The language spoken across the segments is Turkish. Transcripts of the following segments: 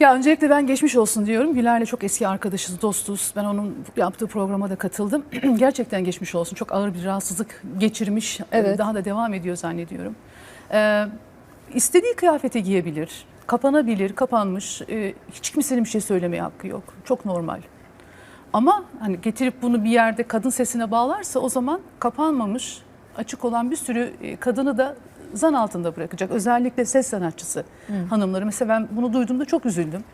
Ya öncelikle ben geçmiş olsun diyorum. Güler'le çok eski arkadaşız, dostuz. Ben onun yaptığı programa da katıldım. Gerçekten geçmiş olsun. Çok ağır bir rahatsızlık geçirmiş. Evet. Daha da devam ediyor zannediyorum. Ee, istediği kıyafeti giyebilir. Kapanabilir, kapanmış. Ee, hiç kimsenin bir şey söylemeye hakkı yok. Çok normal. Ama hani getirip bunu bir yerde kadın sesine bağlarsa o zaman kapanmamış, açık olan bir sürü e, kadını da zan altında bırakacak. Özellikle ses sanatçısı hanımları. Mesela ben bunu duyduğumda çok üzüldüm.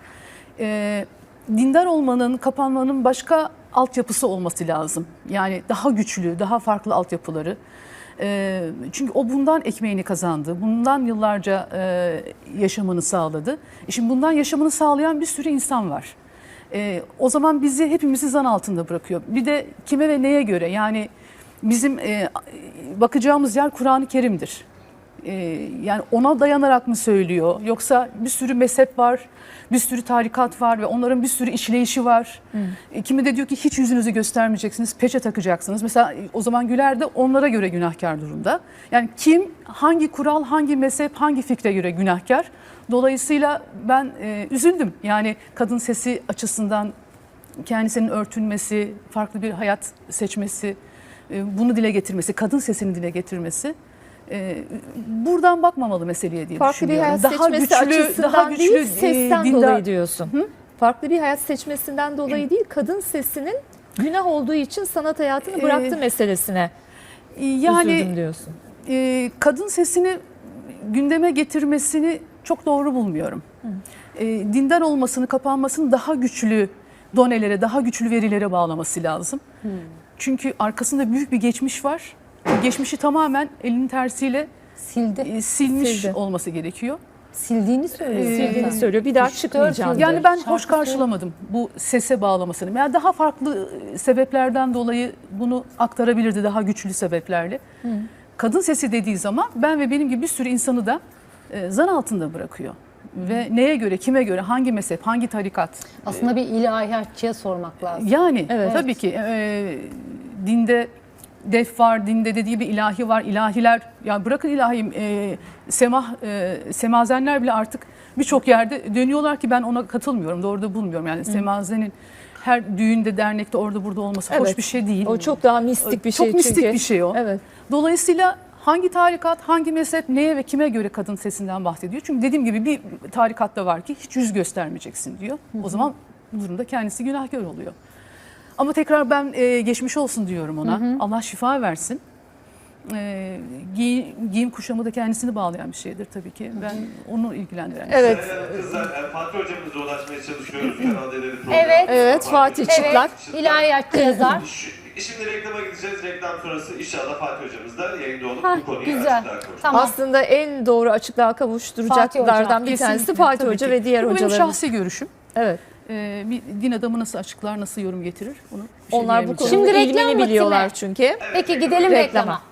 Ee, dindar olmanın, kapanmanın başka altyapısı olması lazım. Yani daha güçlü, daha farklı altyapıları. Ee, çünkü o bundan ekmeğini kazandı. Bundan yıllarca e, yaşamını sağladı. E şimdi bundan yaşamını sağlayan bir sürü insan var. Ee, o zaman bizi hepimizi zan altında bırakıyor. Bir de kime ve neye göre? Yani bizim e, bakacağımız yer Kur'an-ı Kerim'dir. Ee, yani ona dayanarak mı söylüyor? Yoksa bir sürü mezhep var, bir sürü tarikat var ve onların bir sürü işleyişi var. E, kimi de diyor ki hiç yüzünüzü göstermeyeceksiniz, peçe takacaksınız. Mesela e, o zaman Güler de onlara göre günahkar durumda. Yani kim, hangi kural, hangi mezhep, hangi fikre göre günahkar? Dolayısıyla ben e, üzüldüm. Yani kadın sesi açısından kendisinin örtünmesi, farklı bir hayat seçmesi, e, bunu dile getirmesi, kadın sesini dile getirmesi e, buradan bakmamalı meseleye diye Farklı bir düşünüyorum. hayat seçmesi açısından değil, e, sesten dindar- dolayı diyorsun. Farklı bir hayat seçmesinden dolayı değil, kadın sesinin günah olduğu için sanat hayatını bıraktı Ee, meselesine Yani üzüldüm diyorsun. e, kadın sesini gündeme getirmesini çok doğru bulmuyorum. E, dindar olmasını, kapanmasını daha güçlü donelere, daha güçlü verilere bağlaması lazım. Çünkü arkasında büyük bir geçmiş var. Geçmişi tamamen elinin tersiyle Sildi. e, silmiş Sildi. olması gerekiyor. Sildiğini söylüyor. Ee, Sildiğini söylüyor. Bir daha Üç, çıkmayacağım. Yani ben Şarkısı- hoş karşılamadım bu sese bağlamasını. Yani daha farklı e, sebeplerden dolayı bunu aktarabilirdi daha güçlü sebeplerle. Kadın sesi dediği zaman ben ve benim gibi bir sürü insanı da e, zan altında bırakıyor. Ve neye göre, kime göre, hangi mezhep, hangi tarikat? Aslında bir ilahiyatçıya sormak lazım. Yani Evet. tabii ki e, dinde def var, dinde dediği bir ilahi var. İlahiler, ya bırakın ilahi, e, semah, e, semazenler bile artık birçok yerde dönüyorlar ki ben ona katılmıyorum. Doğru da bulmuyorum. Yani semazenin her düğünde, dernekte orada burada olması hoş Evet. bir şey değil. O çok daha mistik bir Çok şey mistik çünkü. bir şey o. Evet. Dolayısıyla hangi tarikat, hangi mezhep, neye ve kime göre kadın sesinden bahsediyor? Çünkü dediğim gibi bir tarikatta var ki hiç yüz göstermeyeceksin diyor. O zaman bu durumda kendisi günahkar oluyor. Ama tekrar ben e, geçmiş olsun diyorum ona. Allah şifa versin. E, giy- giyim kuşamı da kendisini bağlayan bir şeydir tabii ki. Ben onu ilgilendiren. bir şey. Evet. Evet. Kızlar, e, Fatih hocamızla ulaşmaya çalışıyoruz. Kanal. Evet. Evet Fatih Çıplak. Evet. İlahiyatçı yazar. Şimdi reklama gideceğiz. Reklam sonrası inşallah Fatih hocamız da yayında olup Hah, bu konuyu güzel. açıklar konuşacak. Tamam. Aslında en doğru açıklığa Fatih kavuşturacaklardan Hoca. bir tanesi Kesinlikle, Fatih tabii Hoca ki. ve diğer Bu benim hocalarımız. şahsi görüşüm. Evet. E, bir din adamı nasıl açıklar, nasıl yorum getirir onu bir şey Onlar bu diyemeyeceğim. konuda Şimdi reklam vakti biliyorlar mi? çünkü. Peki gidelim Reklama. reklama.